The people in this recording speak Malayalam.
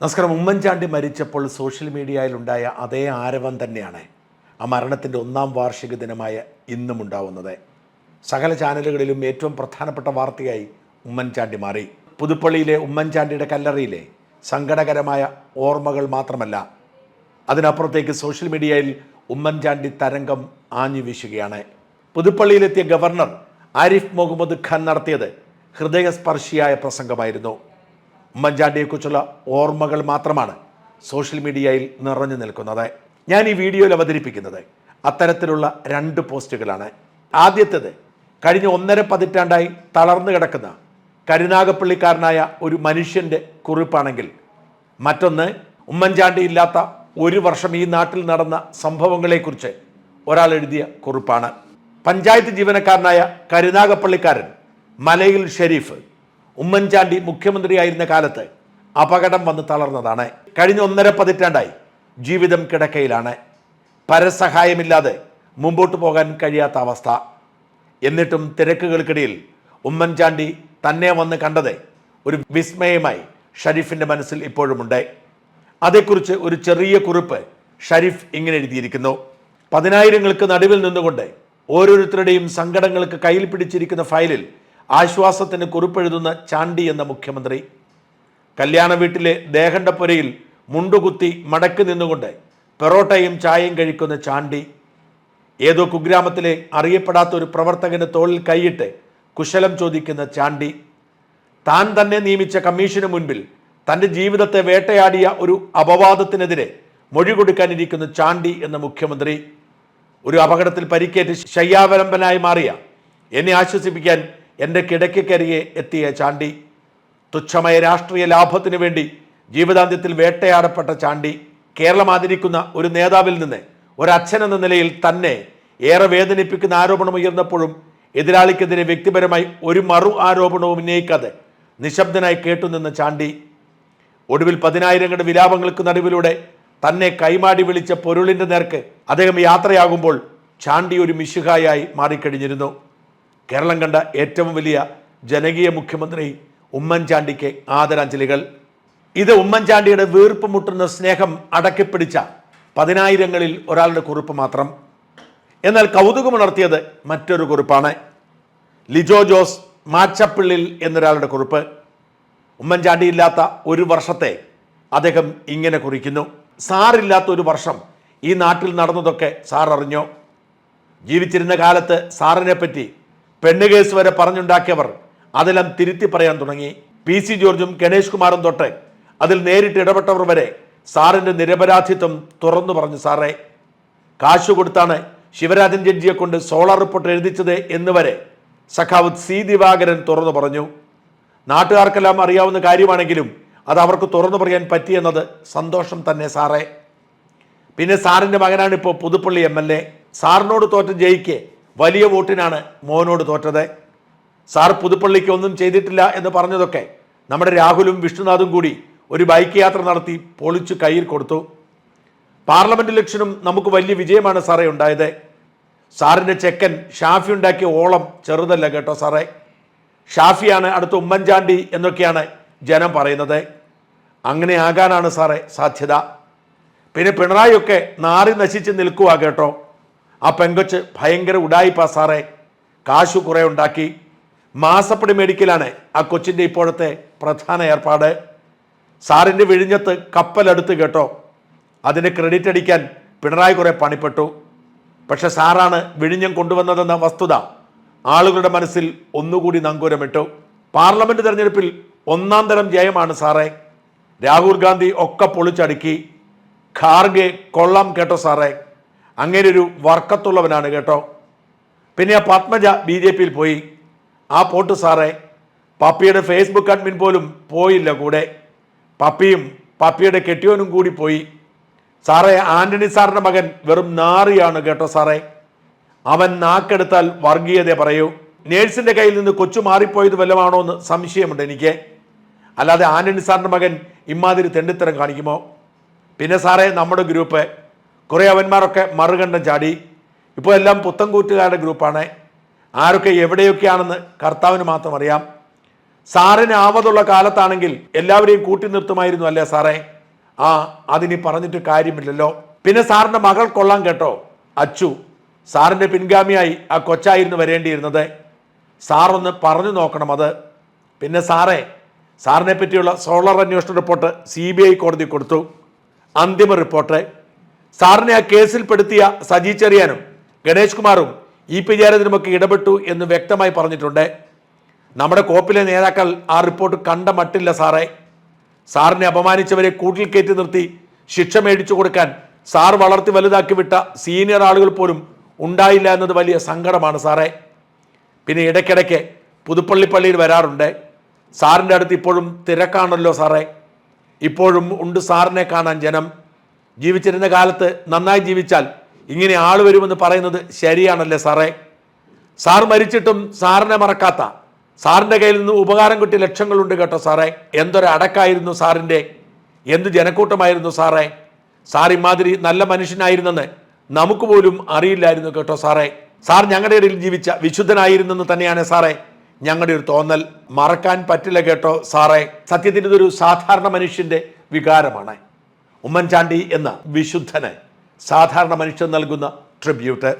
നമസ്കാരം. ഉമ്മൻചാണ്ടി മരിച്ചപ്പോൾ സോഷ്യൽ മീഡിയയിലുണ്ടായ അതേ ആരവം തന്നെയാണ് ആ മരണത്തിന്റെ ഒന്നാം വാർഷിക ദിനമായ ഇന്നും ഉണ്ടാവുന്നത്. സകല ചാനലുകളിലും ഏറ്റവും പ്രധാനപ്പെട്ട വാർത്തയായി ഉമ്മൻചാണ്ടി മാറി. പുതുപ്പള്ളിയിലെ ഉമ്മൻചാണ്ടിയുടെ കല്ലറയിലെ സങ്കടകരമായ ഓർമ്മകൾ മാത്രമല്ല അതിനപ്പുറത്തേക്ക് സോഷ്യൽ മീഡിയയിൽ ഉമ്മൻചാണ്ടി തരംഗം ആഞ്ഞു വീശുകയാണ്. പുതുപ്പള്ളിയിലെത്തിയ ഗവർണർ ആരിഫ് മുഹമ്മദ് ഖാൻ നടത്തിയത് ഹൃദയസ്പർശിയായ പ്രസംഗമായിരുന്നു. ഉമ്മൻചാണ്ടിയെക്കുറിച്ചുള്ള ഓർമ്മകൾ മാത്രമാണ് സോഷ്യൽ മീഡിയയിൽ നിറഞ്ഞു നിൽക്കുന്നത്. ഞാൻ ഈ വീഡിയോയിൽ അവതരിപ്പിക്കുന്നത് അത്തരത്തിലുള്ള രണ്ട് പോസ്റ്റുകളാണ്. ആദ്യത്തേത് കഴിഞ്ഞ ഒന്നര പതിറ്റാണ്ടായി തളർന്നു കിടക്കുന്ന കരുനാഗപ്പള്ളിക്കാരനായ ഒരു മനുഷ്യന്റെ കുറിപ്പാണെങ്കിൽ മറ്റൊന്ന് ഉമ്മൻചാണ്ടി ഇല്ലാത്ത ഒരു വർഷം ഈ നാട്ടിൽ നടന്ന സംഭവങ്ങളെക്കുറിച്ച് ഒരാൾ എഴുതിയ കുറിപ്പാണ്. പഞ്ചായത്ത് ജീവനക്കാരനായ കരുനാഗപ്പള്ളിക്കാരൻ മലയിൽ ഷെരീഫ് ഉമ്മൻചാണ്ടി മുഖ്യമന്ത്രിയായിരുന്ന കാലത്ത് അപകടം വന്ന് തളർന്നതാണ്. കഴിഞ്ഞ ഒന്നര പതിറ്റാണ്ടായി ജീവിതം കിടക്കയിലാണ്. പരസഹായമില്ലാതെ മുമ്പോട്ട് പോകാൻ കഴിയാത്ത അവസ്ഥ. എന്നിട്ടും തിരക്കുകൾക്കിടയിൽ ഉമ്മൻചാണ്ടി തന്നെ വന്ന് കണ്ടത് ഒരു വിസ്മയമായി ഷരീഫിന്റെ മനസ്സിൽ ഇപ്പോഴുമുണ്ട്. അതേക്കുറിച്ച് ഒരു ചെറിയ കുറിപ്പ് ഷരീഫ് ഇങ്ങനെ എഴുതിയിരിക്കുന്നു. പതിനായിരങ്ങൾക്ക് നടുവിൽ നിന്നുകൊണ്ട് ഓരോരുത്തരുടെയും സങ്കടങ്ങൾക്ക് കയ്യിൽ പിടിച്ചിരിക്കുന്ന ഫയലിൽ ആശ്വാസത്തിന് കുറിപ്പെഴുതുന്ന ചാണ്ടി എന്ന മുഖ്യമന്ത്രി. കല്യാണ വീട്ടിലെ ദേഹണ്ടപ്പുരയിൽ മുണ്ടുകുത്തി മടക്കി നിന്നുകൊണ്ട് പെറോട്ടയും ചായയും കഴിക്കുന്ന ചാണ്ടി. ഏതോ കുഗ്രാമത്തിലെ അറിയപ്പെടാത്ത ഒരു പ്രവർത്തകന് തോളിൽ കൈയിട്ട് കുശലം ചോദിക്കുന്ന ചാണ്ടി. താൻ തന്നെ നിയമിച്ച കമ്മീഷന് മുൻപിൽ തന്റെ ജീവിതത്തെ വേട്ടയാടിയ ഒരു അപവാദത്തിനെതിരെ മൊഴി കൊടുക്കാനിരിക്കുന്ന ചാണ്ടി എന്ന മുഖ്യമന്ത്രി. ഒരു അപകടത്തിൽ പരിക്കേറ്റ് ശയ്യാവലംബനായി മാറിയ എന്നെ ആശ്വസിപ്പിക്കാൻ എന്റെ കിടക്കക്കരിയെ എത്തിയ ചാണ്ടി തുച്ഛമായ രാഷ്ട്രീയ ലാഭത്തിനു വേണ്ടി ജീവിതാന്ത്യത്തിൽ വേട്ടയാടപ്പെട്ട ചാണ്ടി കേരളം ആദരിക്കുന്ന ഒരു നേതാവിൽ നിന്ന് ഒരച്ഛൻ എന്ന നിലയിൽ തന്നെ ഏറെ വേദനിപ്പിക്കുന്ന ആരോപണം ഉയർന്നപ്പോഴും എതിരാളിക്കെതിരെ വ്യക്തിപരമായി ഒരു മറു ആരോപണവും ഉന്നയിക്കാതെ നിശബ്ദനായി കേട്ടുനിന്ന ചാണ്ടി ഒടുവിൽ പതിനായിരങ്ങളുടെ വിലാപങ്ങൾക്ക് നടുവിലൂടെ തന്നെ കൈമാടി വിളിച്ച പൊരുളിന്റെ നേർക്ക് അദ്ദേഹം യാത്രയാകുമ്പോൾ ചാണ്ടി ഒരു മിശുഹായായി മാറിക്കഴിഞ്ഞിരുന്നു. കേരളം കണ്ട ഏറ്റവും വലിയ ജനകീയ മുഖ്യമന്ത്രി ഉമ്മൻചാണ്ടിക്ക് ആദരാഞ്ജലികൾ. ഇത് ഉമ്മൻചാണ്ടിയുടെ വീർപ്പ് മുട്ടുന്ന സ്നേഹം അടക്കിപ്പിടിച്ച പതിനായിരങ്ങളിൽ ഒരാളുടെ കുറിപ്പ് മാത്രം. എന്നാൽ കൗതുകമുണർത്തിയത് മറ്റൊരു കുറിപ്പാണ്. ലിജോ ജോസ് മാച്ചപ്പിള്ളിൽ എന്നൊരാളുടെ കുറിപ്പ്. ഉമ്മൻചാണ്ടി ഇല്ലാത്ത ഒരു വർഷത്തെ അദ്ദേഹം ഇങ്ങനെ കുറിക്കുന്നു. സാറില്ലാത്ത ഒരു വർഷം ഈ നാട്ടിൽ നടന്നതൊക്കെ സാർ അറിഞ്ഞോ? ജീവിച്ചിരുന്ന കാലത്ത് സാറിനെ പറ്റി പെണ്ണുകേസ് വരെ പറഞ്ഞുണ്ടാക്കിയവർ അതെല്ലാം തിരുത്തി പറയാൻ തുടങ്ങി. പി സി ജോർജും ഗണേഷ് കുമാറും തൊട്ട് അതിൽ നേരിട്ട് ഇടപെട്ടവർ വരെ സാറിന്റെ നിരപരാധിത്വം തുറന്നു പറഞ്ഞു സാറേ കാശു കൊടുത്താണ് ശിവരാജൻ ജഡ്ജിയെ കൊണ്ട് സോളാർ റിപ്പോർട്ട് എഴുതിച്ചത് എന്ന് വരെ സഖാവ് സി ദിവാകരൻ തുറന്നു പറഞ്ഞു. നാട്ടുകാർക്കെല്ലാം അറിയാവുന്ന കാര്യമാണെങ്കിലും അത് അവർക്ക് തുറന്നു പറയാൻ പറ്റിയെന്നത് സന്തോഷം തന്നെ സാറേ. പിന്നെ സാറിന്റെ മകനാണ് ഇപ്പോൾ പുതുപ്പള്ളി എം എൽ എ. സാറിനോട് തോറ്റ ജയിക്ക് വലിയ വോട്ടിനാണ് മോഹനോട് തോറ്റത്. സാർ പുതുപ്പള്ളിക്ക് ഒന്നും ചെയ്തിട്ടില്ല എന്ന് പറഞ്ഞതൊക്കെ നമ്മുടെ രാഹുലും വിഷ്ണുനാഥും കൂടി ഒരു ബൈക്ക് യാത്ര നടത്തി പൊളിച്ചു കയ്യിൽ കൊടുത്തു. പാർലമെന്റ് ഇലക്ഷനും നമുക്ക് വലിയ വിജയമാണ് സാറേ ഉണ്ടായത്. സാറിന്റെ ചെക്കൻ ഷാഫി ഉണ്ടാക്കിയ ഓളം ചെറുതല്ല കേട്ടോ സാറേ. ഷാഫിയാണ് അടുത്ത ഉമ്മൻചാണ്ടി എന്നൊക്കെയാണ് ജനം പറയുന്നത്. അങ്ങനെ ആകാനാണ് സാറേ സാധ്യത. പിന്നെ പിണറായിയൊക്കെ നാറി നശിച്ച് നിൽക്കുക കേട്ടോ. ആ പെങ്കൊച്ച് ഭയങ്കര ഉടായിപ്പാ സാറേ. കാശു കുറെ ഉണ്ടാക്കി. മാസപ്പടി മേടിക്കലാണ് ആ കൊച്ചിന്റെ ഇപ്പോഴത്തെ പ്രധാന ഏർപ്പാട്. സാറിന്റെ വിഴിഞ്ഞത്ത് കപ്പലെടുത്ത് കേട്ടോ. അതിന് ക്രെഡിറ്റ് അടിക്കാൻ പിണറായി കുറെ പണിപ്പെട്ടു. പക്ഷെ സാറാണ് വിഴിഞ്ഞം കൊണ്ടുവന്നതെന്ന വസ്തുത ആളുകളുടെ മനസ്സിൽ ഒന്നുകൂടി നങ്കൂരമിട്ടു. പാർലമെന്റ് തെരഞ്ഞെടുപ്പിൽ ഒന്നാം തരം ജയമാണ് സാറേ. രാഹുൽ ഗാന്ധി ഒക്കെ പൊളിച്ചടുക്കി. ഖാർഗെ കൊള്ളാം കേട്ടോ സാറേ. അങ്ങനെ ഒരു വർക്കത്തുള്ളവനാണ് കേട്ടോ. പിന്നെ ആ പത്മജ ബി ജെ പിയിൽ പോയി. ആ പോട്ട് സാറേ പപ്പിയുടെ ഫേസ്ബുക്ക് അഡ്മിൻ പോലും പോയില്ല കൂടെ. പപ്പിയും പപ്പിയുടെ കെട്ടിയോനും കൂടി പോയി. സാറേ ആന്റണി സാറിന്റെ മകൻ വെറും നാറിയാണ് കേട്ടോ സാറേ. അവൻ നാക്കെടുത്താൽ വർഗീയത പറയൂ. നേഴ്സിന്റെ കയ്യിൽ നിന്ന് കൊച്ചു മാറിപ്പോയത് വല്ലതാണോ എന്ന് സംശയമുണ്ട് എനിക്ക്. അല്ലാതെ ആന്റണി സാറിന്റെ മകൻ ഇമാതിരി തെണ്ടിത്തരം കാണിക്കുമോ? പിന്നെ സാറേ നമ്മുടെ ഗ്രൂപ്പ് കുറേ അവന്മാരൊക്കെ മറുകണ്ഠം ചാടി. ഇപ്പോൾ എല്ലാം പുത്തൻകൂറ്റുകാരുടെ ഗ്രൂപ്പാണ്. ആരൊക്കെ എവിടെയൊക്കെയാണെന്ന് കർത്താവിന് മാത്രം അറിയാം. സാറിന് ആവതുള്ള കാലത്താണെങ്കിൽ എല്ലാവരെയും കൂട്ടി നിർത്തുമായിരുന്നു അല്ലേ സാറേ? ആ അതിനി പറഞ്ഞിട്ട് കാര്യമില്ലല്ലോ. പിന്നെ സാറിന്റെ മകൾ കൊള്ളാം കേട്ടോ. അച്ചു സാറിന്റെ പിൻഗാമിയായി ആ കൊച്ചായിരുന്നു വരേണ്ടിയിരുന്നത്. സാറൊന്ന് പറഞ്ഞു നോക്കണം അത്. പിന്നെ സാറേ സാറിനെ പറ്റിയുള്ള സോളർ അന്വേഷണ റിപ്പോർട്ട് സി കോടതി കൊടുത്തു. അന്തിമ റിപ്പോർട്ട്. സാറിനെ ആ കേസിൽപ്പെടുത്തിയ സജി ചെറിയാനും ഗണേഷ് കുമാറും ഇ പി ജയരാജനുമൊക്കെ ഇടപെട്ടു എന്ന് വ്യക്തമായി പറഞ്ഞിട്ടുണ്ട്. നമ്മുടെ കോപ്പിലെ നേതാക്കൾ ആ റിപ്പോർട്ട് കണ്ട മട്ടില്ല സാറേ. സാറിനെ അപമാനിച്ചവരെ കൂട്ടിൽ കയറ്റി നിർത്തി ശിക്ഷ മേടിച്ചു കൊടുക്കാൻ സാർ വളർത്തി വലുതാക്കി വിട്ട സീനിയർ ആളുകൾ പോലും ഉണ്ടായില്ല എന്നത് വലിയ സങ്കടമാണ് സാറേ. പിന്നെ ഇടയ്ക്കിടയ്ക്ക് പുതുപ്പള്ളി പള്ളിയിൽ വരാറുണ്ട്. സാറിന്റെ അടുത്ത് ഇപ്പോഴും തിരക്കാണല്ലോ സാറേ. ഇപ്പോഴും ഉണ്ട് സാറിനെ കാണാൻ ജനം. ജീവിച്ചിരുന്ന കാലത്ത് നന്നായി ജീവിച്ചാൽ ഇങ്ങനെ ആൾ വരുമെന്ന് പറയുന്നത് ശരിയാണല്ലേ സാറേ? സാർ മരിച്ചിട്ടും സാറിനെ മറക്കാത്ത സാറിന്റെ കയ്യിൽ നിന്ന് ഉപകാരം കിട്ടിയ ലക്ഷങ്ങളുണ്ട് കേട്ടോ സാറേ. എന്തൊരു അടക്കായിരുന്നു സാറിന്റെ എന്ത് ജനക്കൂട്ടമായിരുന്നു സാറേ? സാർ ഇമാതിരി നല്ല മനുഷ്യനായിരുന്നെന്ന് നമുക്ക് പോലും അറിയില്ലായിരുന്നു കേട്ടോ സാറേ. സാർ ഞങ്ങളുടെ ഇടയിൽ ജീവിച്ച വിശുദ്ധനായിരുന്നെന്ന് തന്നെയാണ് സാറേ. ഞങ്ങളുടെ ഒരു തോന്നൽ മറക്കാൻ പറ്റില്ല കേട്ടോ സാറേ. സത്യത്തിന്റെ ഇതൊരു സാധാരണ മനുഷ്യന്റെ വികാരമാണ്. ഉമ്മൻചാണ്ടി എന്ന വിശുദ്ധന് സാധാരണ മനുഷ്യൻ നൽകുന്ന ട്രിബ്യൂട്ട്